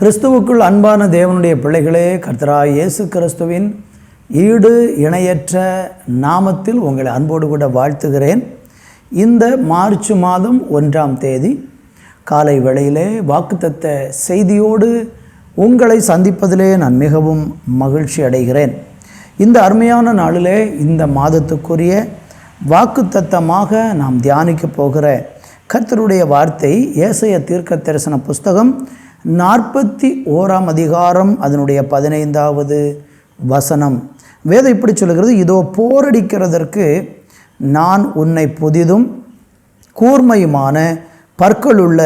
கிறிஸ்துவுக்குள் அன்பான தேவனுடைய பிள்ளைகளே கர்த்தரா இயேசு கிறிஸ்துவின் ஈடு இணையற்ற நாமத்தில் உங்களை அன்போடு கூட வாழ்த்துகிறேன். இந்த மார்ச் மாதம் ஒன்றாம் தேதி காலை வேளையிலே வாக்குத்தத்த செய்தியோடு உங்களை சந்திப்பதிலே நான் மிகவும் மகிழ்ச்சி அடைகிறேன். இந்த அருமையான நாளிலே இந்த மாதத்துக்குரிய வாக்குத்தத்தமாக நாம் தியானிக்க போகிற கர்த்தருடைய வார்த்தை ஏசைய தீர்க்க தரிசன புஸ்தகம் நாற்பத்தி ஓராம் அதிகாரம் அதனுடைய பதினைந்தாவது வசனம். வேதம் இப்படி சொல்கிறது இதோ போரடிக்கிறதற்கு நான் உன்னை புதிதும் கூர்மையுமான பற்களுள்ள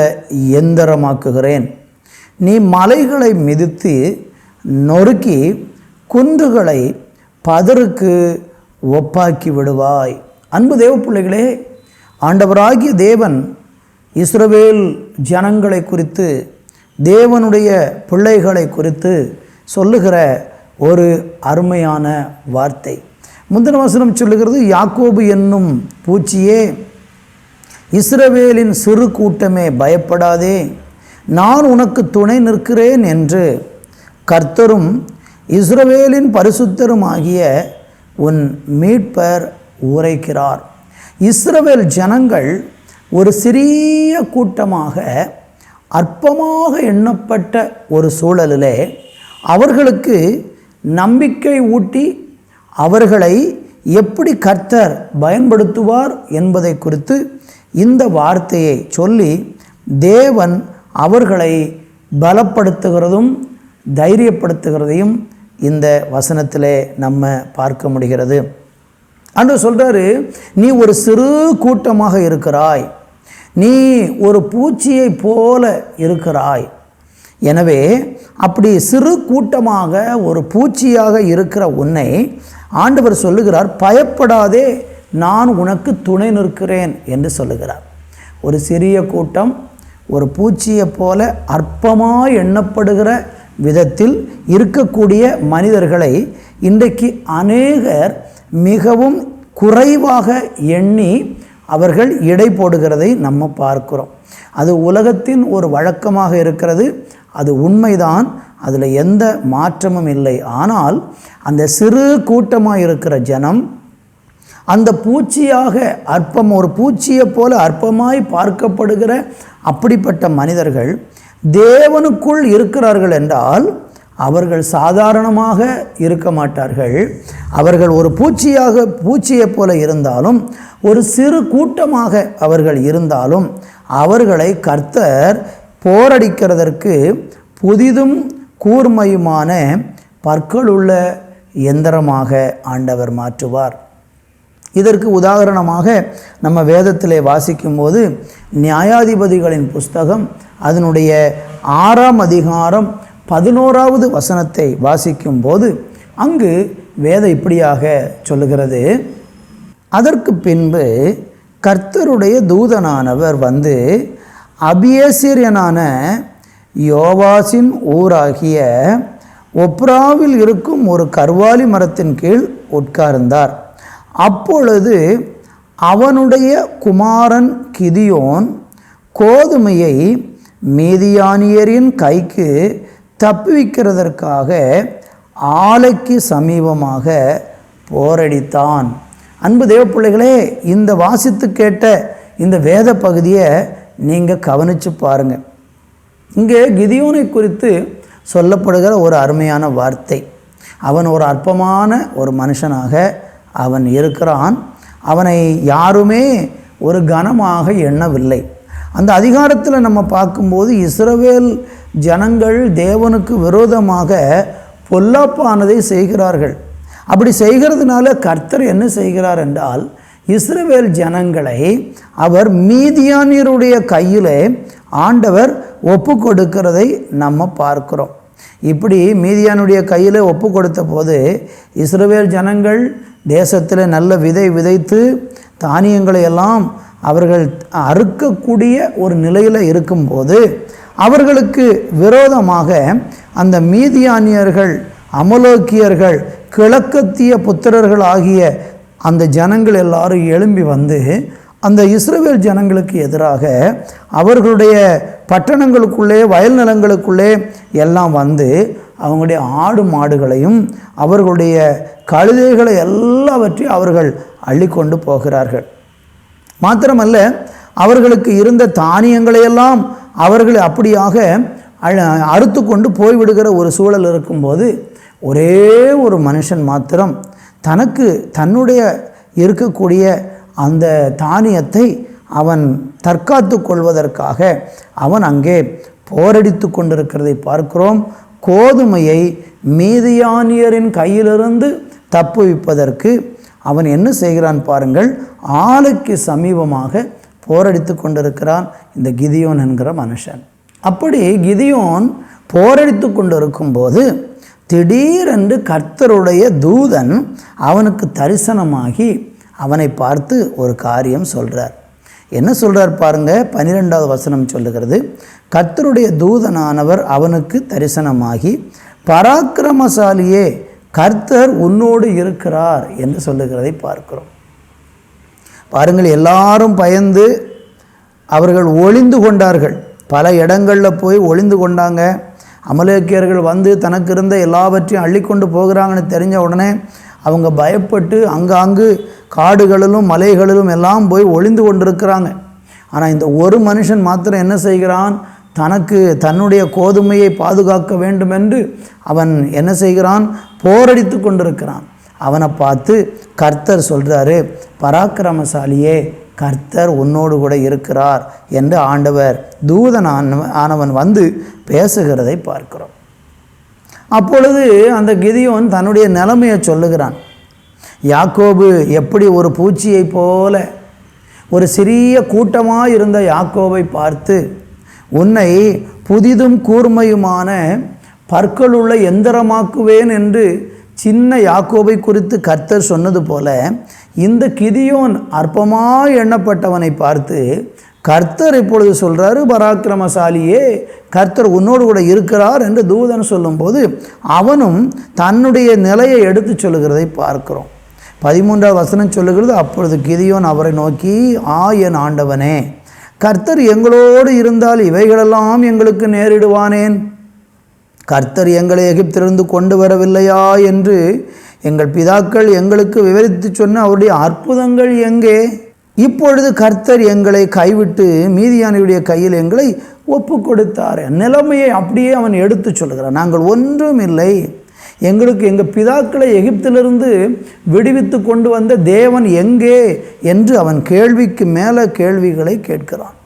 எந்திரமாக்குகிறேன். நீ மலைகளை மிதித்து நொறுக்கி குன்றுகளை பதருக்கு ஒப்பாக்கி விடுவாய். அன்பு தேவ பிள்ளைகளே ஆண்டவராகிய தேவன் இஸ்ரவேல் ஜனங்களை குறித்து தேவனுடைய பிள்ளைகளை குறித்து சொல்லுகிற ஒரு அருமையான வார்த்தை. முந்தின வசனம் சொல்லுகிறது யாக்கோபு என்னும் பூச்சியே இஸ்ரவேலின் சிறு கூட்டமே பயப்படாதே. நான் உனக்கு துணை நிற்கிறேன் என்று கர்த்தரும் இஸ்ரவேலின் பரிசுத்தரும் ஆகிய உன் மீட்பர் உரைக்கிறார். இஸ்ரவேல் ஜனங்கள் ஒரு சிறிய கூட்டமாக அற்பமாக எண்ணப்பட்ட ஒரு சூழலிலே அவர்களுக்கு நம்பிக்கை ஊட்டி அவர்களை எப்படி கர்த்தர் பயன்படுத்துவார் என்பதை குறித்து இந்த வார்த்தையை சொல்லி தேவன் அவர்களை பலப்படுத்துகிறதும் தைரியப்படுத்துகிறதையும் இந்த வசனத்திலே நம்ம பார்க்க முடிகிறது. அன்று சொல்கிறாரு நீ ஒரு சிறு கூட்டமாக இருக்கிறாய். நீ ஒரு பூச்சியை போல இருக்கிறாய். எனவே அப்படி சிறு கூட்டமாக ஒரு பூச்சியாக இருக்கிற உன்னை ஆண்டவர் சொல்லுகிறார் பயப்படாதே நான் உனக்கு துணை நிற்கிறேன் என்று சொல்லுகிறார். ஒரு சிறிய கூட்டம் ஒரு பூச்சியை போல அற்பமாக எண்ணப்படுகிற விதத்தில் இருக்கக்கூடிய மனிதர்களை இன்றைக்கு அநேகர் மிகவும் குறைவாக எண்ணி அவர்கள் இடை போடுகிறதை நம்ம பார்க்கிறோம். அது உலகத்தின் ஒரு வழக்கமாக இருக்கிறது. அது உண்மைதான். அதில் எந்த மாற்றமும் இல்லை. ஆனால் அந்த சிறு கூட்டமாக இருக்கிற ஜனம் அந்த பூச்சியாக அற்பம் ஒரு பூச்சியை போல அற்பமாய் பார்க்கப்படுகிற அப்படிப்பட்ட மனிதர்கள் தேவனுக்குள் இருக்கிறார்கள் என்றால் அவர்கள் சாதாரணமாக இருக்க மாட்டார்கள். அவர்கள் ஒரு பூச்சியாக பூச்சியைப் போல இருந்தாலும் ஒரு சிறு கூட்டமாக அவர்கள் இருந்தாலும் அவர்களை கர்த்தர் போரடிக்கிறதற்கு புதிதும் கூர்மையுமான பற்களுள்ள எந்திரமாக ஆண்டவர் மாற்றுவார். இதற்கு உதாரணமாக நம்ம வேதத்திலே வாசிக்கும்போது நியாயாதிபதிகளின் புஸ்தகம் அதனுடைய ஆறாம் அதிகாரம் பதினோராவது வசனத்தை வாசிக்கும்போது அங்கு வேதம் இப்படியாக சொல்லுகிறது. அதற்கு பின்பு கர்த்தருடைய தூதனானவர் வந்து அபியேசிரியனான யோவாசின் ஊராகிய ஒப்ராவில் இருக்கும் ஒரு கர்வாலி மரத்தின் கீழ் உட்கார்ந்தார். அப்பொழுது அவனுடைய குமாரன் கிதியோன் கோதுமையை மீதியானியரின் கைக்கு தப்புவிக்கிறதற்காக ஆலைக்கு சமீபமாக போரடித்தான். அன்பு தேவப்பிள்ளைகளே இந்த வாசித்து கேட்ட இந்த வேத பகுதியை நீங்கள் கவனித்து பாருங்கள் இங்கே கிதியோனை குறித்து சொல்லப்படுகிற ஒரு அருமையான வார்த்தை. அவன் ஒரு அற்பமான ஒரு மனுஷனாக அவன் இருக்கிறான். அவனை யாருமே ஒரு கனமாக எண்ணவில்லை. அந்த அதிகாரத்தில் நம்ம பார்க்கும்போது இஸ்ரவேல் ஜனங்கள் தேவனுக்கு விரோதமாக பொல்லாப்பானதை செய்கிறார்கள். அப்படி செய்கிறதுனால கர்த்தர் என்ன செய்கிறார் என்றால் இஸ்ரவேல் ஜனங்களை அவர் மீதியானியருடைய கையிலே ஆண்டவர் ஒப்பு கொடுக்கிறதை நம்ம பார்க்கிறோம். இப்படி மீதியானுடைய கையில் ஒப்பு கொடுத்த போது இஸ்ரவேல் ஜனங்கள் தேசத்தில் நல்ல விதை விதைத்து தானியங்களை எல்லாம் அவர்கள் அறுக்கக்கூடிய ஒரு நிலையில் இருக்கும்போது அவர்களுக்கு விரோதமாக அந்த மீதியானியர்கள் அமலோக்கியர்கள் கிழக்கத்திய புத்திரர்கள் ஆகிய அந்த ஜனங்கள் எல்லாரும் எழும்பி வந்து அந்த இஸ்ரேல் ஜனங்களுக்கு எதிராக அவர்களுடைய பட்டணங்களுக்குள்ளே வயல் நிலங்களுக்குள்ளே எல்லாம் வந்து அவங்களுடைய ஆடு மாடுகளையும் அவர்களுடைய கழுதைகளை எல்லாவற்றையும் அவர்கள் அள்ளிக்கொண்டு போகிறார்கள். மாத்திரமல்ல அவர்களுக்கு இருந்த தானியங்களையெல்லாம் அவர்கள் அப்படியாக அழ- அறுத்து கொண்டு போய்விடுகிற ஒரு சூழல் இருக்கும்போது ஒரே ஒரு மனுஷன் மாத்திரம் தனக்கு தன்னுடைய இருக்கக்கூடிய அந்த தானியத்தை அவன் தற்காத்து கொள்வதற்காக அவன் அங்கே போரடித்து கொண்டிருக்கிறதை பார்க்கிறோம். கோதுமையை மீதியானியரின் கையிலிருந்து தப்புவிப்பதற்கு அவன் என்ன செய்கிறான் பாருங்கள் ஆளுக்கு சமீபமாக போரடித்து கொண்டிருக்கிறான் இந்த கிதியோன் என்கிற மனுஷன். அப்படி கிதியோன் போரடித்து கொண்டிருக்கும்போது திடீரென்று கர்த்தருடைய தூதன் அவனுக்கு தரிசனமாகி அவனை பார்த்து ஒரு காரியம் சொல்கிறார் என்ன சொல்கிறார் பாருங்க? பன்னிரெண்டாவது வசனம் சொல்லுகிறது கர்த்தருடைய தூதனானவர் அவனுக்கு தரிசனமாகி பராக்கிரமசாலியே கர்த்தர் உன்னோடு இருக்கிறார் என்று சொல்லுகிறதை பார்க்கிறோம். பாருங்கள் எல்லாரும் பயந்து அவர்கள் ஒளிந்து கொண்டார்கள். பல இடங்களில் போய் ஒளிந்து கொண்டாங்க. அமலேக்கியர்கள் வந்து தனக்கு இருந்த எல்லாவற்றையும் அள்ளிக்கொண்டு போகிறாங்கன்னு தெரிஞ்ச உடனே அவங்க பயப்பட்டு அங்காங்கு காடுகளிலும் மலைகளிலும் எல்லாம் போய் ஒளிந்து கொண்டிருக்கிறாங்க. ஆனால் இந்த ஒரு மனுஷன் மாத்திரம் என்ன செய்கிறான்? தனக்கு தன்னுடைய கோதுமையை பாதுகாக்க வேண்டும் என்று அவன் என்ன செய்கிறான்? போரடித்து கொண்டிருக்கிறான். அவனை பார்த்து கர்த்தர் சொல்கிறாரு பராக்கிரமசாலியே கர்த்தர் உன்னோடு கூட இருக்கிறார் என்று ஆண்டவர் தூதன் ஆனவன் வந்து பேசுகிறதை பார்க்கிறோம். அப்பொழுது அந்த கிதியோன் தன்னுடைய நிலைமையை சொல்லுகிறான். யாக்கோபு எப்படி ஒரு பூச்சியைப் போல ஒரு சிறிய கூட்டமாக இருந்த யாக்கோவை பார்த்து உன்னை புதிதும் கூர்மையுமான பற்களுள்ள எந்திரமாக்குவேன் என்று சின்ன யாக்கோபை குறித்து கர்த்தர் சொன்னது போல இந்த கிதியோன் அற்பமாக எண்ணப்பட்டவனை பார்த்து கர்த்தர் இப்பொழுது சொல்கிறாரு பராக்கிரமசாலியே கர்த்தர் உன்னோடு கூட இருக்கிறார் என்று தூதன் சொல்லும்போது அவனும் தன்னுடைய நிலையை எடுத்து சொல்லுகிறதை பார்க்கிறோம். பதிமூன்றாவது வசனம் சொல்லுகிறது அப்பொழுது கிதியோன் அவரை நோக்கி ஆ என் ஆண்டவனே கர்த்தர் எங்களோடு இருந்தால் இவைகளெல்லாம் எங்களுக்கு நேரிடுவானேன். கர்த்தர் எங்களை எகிப்திலிருந்து கொண்டு வரவில்லையா? என்று எங்கள் பிதாக்கள் எங்களுக்கு விவரித்து சொன்ன அவருடைய அற்புதங்கள் எங்கே? இப்பொழுது கர்த்தர் எங்களை கைவிட்டு மீதியானியுடைய கையில் எங்களை ஒப்பு கொடுத்தார் நிலைமையை அப்படியே அவன் எடுத்து சொல்கிறான் நாங்கள் ஒன்றும் இல்லை. எங்களுக்கு எங்கள் பிதாக்களை எகிப்திலிருந்து விடுவித்து கொண்டு வந்த தேவன் எங்கே? என்று அவன் கேள்விக்கு மேலே கேள்விகளை கேட்கிறான்.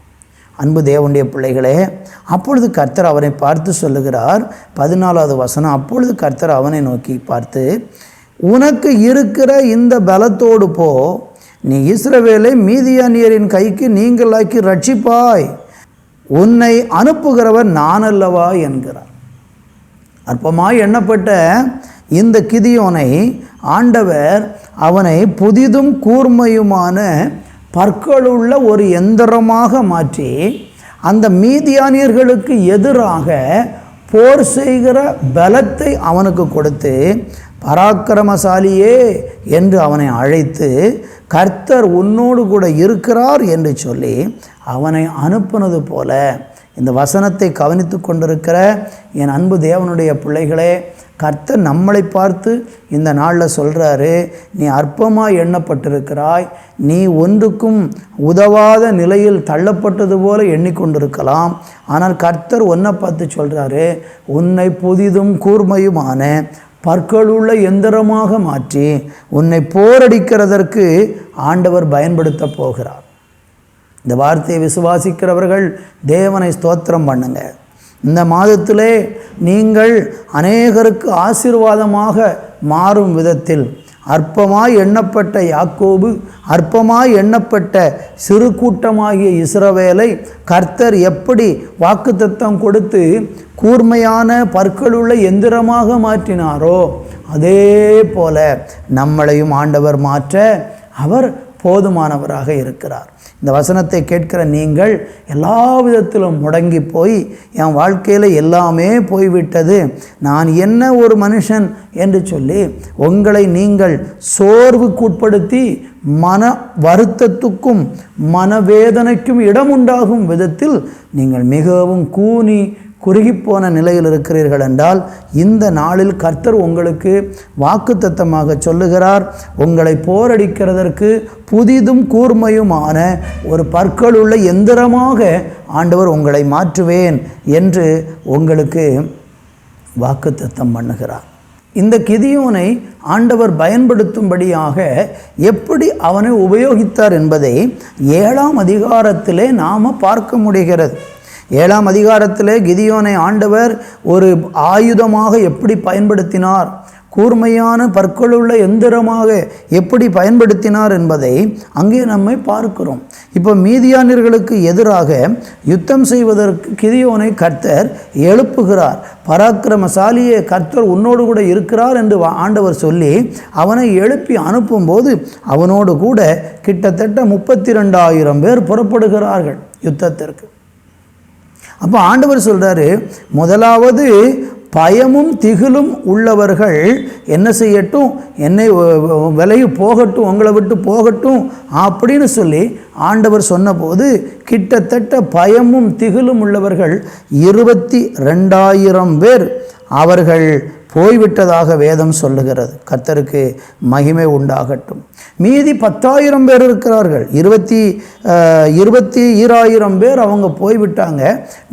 அன்பு தேவனுடைய பிள்ளைகளே அப்பொழுது கர்த்தர் அவனை பார்த்து சொல்லுகிறார். பதினாலாவது வசனம். அப்பொழுது கர்த்தர் அவனை நோக்கி பார்த்து உனக்கு இருக்கிற இந்த பலத்தோடு போ. நீ இஸ்ரவேலை மீதியானியரின் கைக்கு நீங்களாக்கி ரட்சிப்பாய் உன்னை அனுப்புகிறவர் நான் அல்லவா என்கிறார். அற்பமாய் எண்ணப்பட்ட இந்த கிதியோனை ஆண்டவர் அவனை புதிதும் கூர்மையுமான பற்களுள்ள ஒரு எந்திரமாக மாற்றி அந்த மீதியானியர்களுக்கு எதிராக போர் செய்கிற பலத்தை அவனுக்கு கொடுத்து பராக்கிரமசாலியே என்று அவனை அழைத்து கர்த்தர் உன்னோடு கூட இருக்கிறார் என்று சொல்லி அவனை அனுப்புனது போல இந்த வசனத்தை கவனித்து கொண்டிருக்கிற என் அன்பு தேவனுடைய பிள்ளைகளே கர்த்தர் நம்மளை பார்த்து இந்த நாளில் சொல்கிறாரு நீ அற்பமாக எண்ணப்பட்டிருக்கிறாய் நீ ஒன்றுக்கும் உதவாத நிலையில் தள்ளப்பட்டது போல எண்ணிக்கொண்டிருக்கலாம். ஆனால் கர்த்தர் ஒன்றை பார்த்து சொல்கிறாரு உன்னை புதிதும் கூர்மையுமான பற்களுள்ள எந்திரமாக மாற்றி உன்னை போரடிக்கிறதற்கு ஆண்டவர் பயன்படுத்த போகிறார். இந்த வார்த்தையை விசுவாசிக்கிறவர்கள் தேவனை ஸ்தோத்திரம் பண்ணுங்க. இந்த மாதத்திலே நீங்கள் அநேகருக்கு ஆசீர்வாதமாக மாறும் விதத்தில் அற்பமாய் எண்ணப்பட்ட யாக்கோபு அற்பமாய் எண்ணப்பட்ட சிறு கூட்டமாகிய இஸ்ரவேலை கர்த்தர் எப்படி வாக்குத்தத்தம் கொடுத்து கூர்மையான பற்களுள்ள எந்திரமாக மாற்றினாரோ அதே போல நம்மளையும் ஆண்டவர் மாற்ற அவர் போதுமானவராக இருக்கிறார். இந்த வசனத்தை கேட்கிற நீங்கள் எல்லா விதத்திலும் முடங்கி போய் என் வாழ்க்கையில் எல்லாமே போய்விட்டது. நான் என்ன ஒரு மனுஷன்? என்று சொல்லி உங்களை நீங்கள் சோர்வுக்குட்படுத்தி மன வருத்தத்துக்கும் மனவேதனைக்கும் இடம் உண்டாகும் விதத்தில் நீங்கள் மிகவும் கூனி குறுகிப்போன நிலையில் இருக்கிறீர்கள் என்றால் இந்த நாளில் கர்த்தர் உங்களுக்கு வாக்குத்தத்தமாக சொல்லுகிறார். உங்களை போரடிக்கிறதற்கு புதிதும் கூர்மையுமான ஒரு பற்களுள்ள எந்திரமாக ஆண்டவர் உங்களை மாற்றுவேன் என்று உங்களுக்கு வாக்குத்தத்தம் பண்ணுகிறார். இந்த கிதியோனை ஆண்டவர் பயன்படுத்தும்படியாக எப்படி அவனை உபயோகித்தார் என்பதை ஏழாம் அதிகாரத்திலே நாம் பார்க்க முடிகிறது. ஏழாம் அதிகாரத்தில் கிதியோனை ஆண்டவர் ஒரு ஆயுதமாக எப்படி பயன்படுத்தினார்? கூர்மையான பற்களுள்ள எந்திரமாக எப்படி பயன்படுத்தினார் என்பதை அங்கே நம்மை பார்க்கிறோம். இப்போ மீதியானியர்களுக்கு எதிராக யுத்தம் செய்வதற்கு கிதியோனை கர்த்தர் எழுப்புகிறார். பராக்கிரமசாலியே கர்த்தர் உன்னோடு கூட இருக்கிறார் என்று ஆண்டவர் சொல்லி அவனை எழுப்பி அனுப்பும்போது அவனோடு கூட கிட்டத்தட்ட முப்பத்தி ரெண்டாயிரம் பேர் புறப்படுகிறார்கள் யுத்தத்திற்கு. அப்போ ஆண்டவர் சொல்கிறாரு முதலாவது பயமும் திகிலும் உள்ளவர்கள் என்ன செய்யட்டும் என்னை விலையை போகட்டும் உங்களை விட்டு போகட்டும் அப்படின்னு சொல்லி ஆண்டவர் சொன்னபோது கிட்டத்தட்ட பயமும் திகிலும் உள்ளவர்கள் இருபத்தி ரெண்டாயிரம் பேர். அவர்கள் போய்விட்டதாக வேதம் சொல்லுகிறது. கர்த்தருக்கு மகிமை உண்டாகட்டும். மீதி பத்தாயிரம் பேர் இருக்கிறார்கள். இருபத்தி இருபத்தி ஈராயிரம் பேர் அவங்க போய்விட்டாங்க.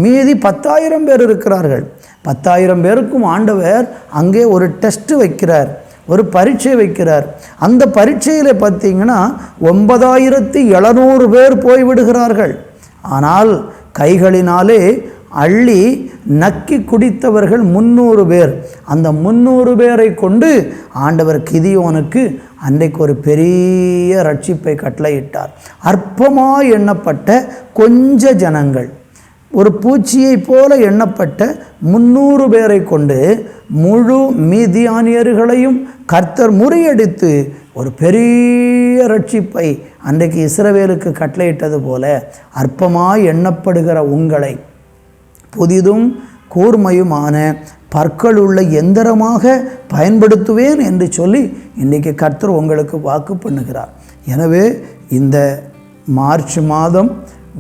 மீதி பத்தாயிரம் பேர் இருக்கிறார்கள். பத்தாயிரம் பேருக்கும் ஆண்டவர் அங்கே ஒரு டெஸ்ட்டு வைக்கிறார். ஒரு பரீட்சை வைக்கிறார். அந்த பரீட்சையில் பார்த்தீங்கன்னா ஒன்பதாயிரத்தி எழுநூறு பேர் போய்விடுகிறார்கள். ஆனால் கைகளினாலே அள்ளி நக்கி குடித்தவர்கள் முந்நூறு பேர். அந்த முந்நூறு பேரை கொண்டு ஆண்டவர் கிதியோனுக்கு அன்றைக்கு ஒரு பெரிய ரட்சிப்பை கட்டளையிட்டார். அற்பமாக எண்ணப்பட்ட கொஞ்ச ஜனங்கள். ஒரு பூச்சியை போல எண்ணப்பட்ட முன்னூறு பேரை கொண்டு முழு மீதியானியர்களையும் கர்த்தர் முறியடித்து ஒரு பெரிய ரட்சிப்பை அன்றைக்கு இஸ்ரவேலுக்கு கட்டளையிட்டது போல அற்பமாய் எண்ணப்படுகிற உங்களை புதிதும் கூர்மையுமான பற்கள் உள்ள எந்திரமாக பயன்படுத்துவேன் என்று சொல்லி இன்றைக்கி கர்த்தர் உங்களுக்கு வாக்கு பண்ணுகிறார். எனவே இந்த மார்ச் மாதம்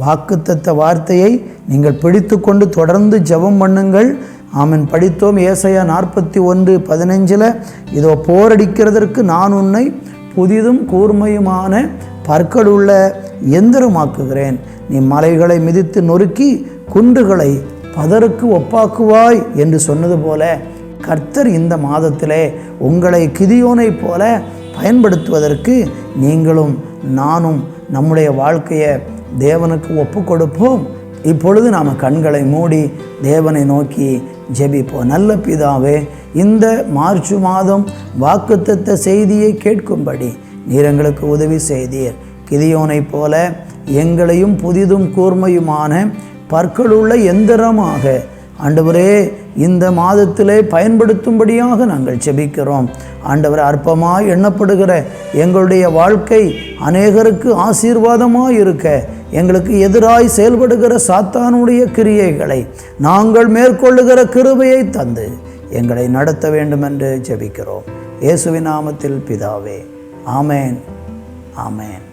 வாக்குத்தத்த வார்த்தையை நீங்கள் பிடித்து கொண்டு தொடர்ந்து ஜெபம் பண்ணுங்கள். ஆமன். படித்தோம் ஏசையா நாற்பத்தி ஒன்று பதினஞ்சில் இதோ போரடிக்கிறதற்கு நான் உன்னை புதிதும் கூர்மையுமான பற்களுள்ள எந்திரமாக்குகிறேன். நீ மலைகளை மிதித்து நொறுக்கி குன்றுகளை பதருக்கு ஒப்பாக்குவாய் என்று சொன்னது போல கர்த்தர் இந்த மாதத்திலே உங்களை கிதியோனைப் போல பயன்படுத்துவதற்கு நீங்களும் நானும் நம்முடைய வாழ்க்கையை தேவனுக்கு ஒப்பு கொடுப்போம் இப்பொழுது நாம் கண்களை மூடி தேவனை நோக்கி ஜெபிப்போம். நல்ல பிதாவே இந்த மார்ச் மாதம் வாக்குத்தத்த செய்தியை கேட்கும்படி நீர் எங்களுக்கு உதவி செய்தீர். கிதியோனைப் போல எங்களையும் புதிதும் கூர்மையுமான பற்களுள்ள எந்திரமாக. ஆண்டவரே இந்த மாதத்திலே பயன்படுத்தும்படியாக நாங்கள் செபிக்கிறோம் ஆண்டவர் அற்பமாக எண்ணப்படுகிற எங்களுடைய வாழ்க்கை அநேகருக்கு ஆசீர்வாதமாக இருக்க எங்களுக்கு எதிராய் செயல்படுகிற சாத்தானுடைய கிரியைகளை நாங்கள் மேற்கொள்ளுகிற கிருபையை தந்து எங்களை நடத்த வேண்டும் என்று ஜெபிக்கிறோம். இயேசுவின் நாமத்தில் பிதாவே ஆமேன் ஆமேன்.